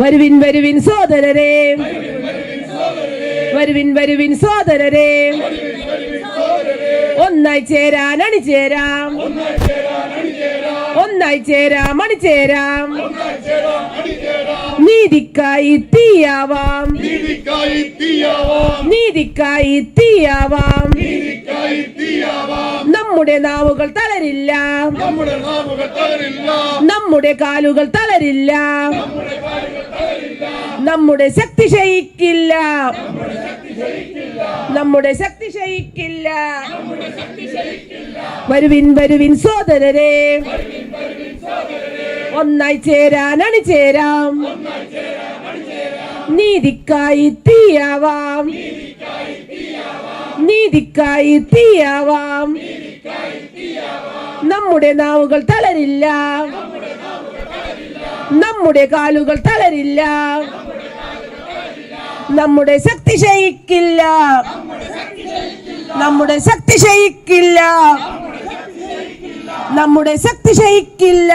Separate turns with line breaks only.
വരുവിൻ വരുവിൻ സോദരരെ വരുവിൻ വരുവിൻ സോദരരെ ഒന്നായി ചേരാൻ അണിചേരാം. ഒന്നായി ചേരാം അണിചേരാം. നീതിക്കായി തീയാവാം.
നീതിക്കായി തീയാവാം.
നീതിക്കായി തീയാവാം. നമ്മുടെ നാവുകൾ തളരില്ല. നമ്മുടെ കാലുകൾ തളരില്ല. നമ്മുടെ ശക്തി ക്ഷയിക്കില്ല. നമ്മുടെ ശക്തി ക്ഷയിക്കില്ല. വരുവിൻ വരുവിൻ സോദരരെ. ഒന്നായി ചേരാൻ അണിചേരാം. നീതിക്കായി തീയാവാം. നീതിക്കായി തീയാവാം. നമ്മുടെ നാവുകൾ തളരില്ല. നമ്മുടെ കാലുകൾ തളരില്ല. നമ്മുടെ ശക്തി ക്ഷയിക്കില്ല. നമ്മുടെ ശക്തി ക്ഷയിക്കില്ല. നമ്മുടെ ശക്തി ക്ഷയിക്കില്ല.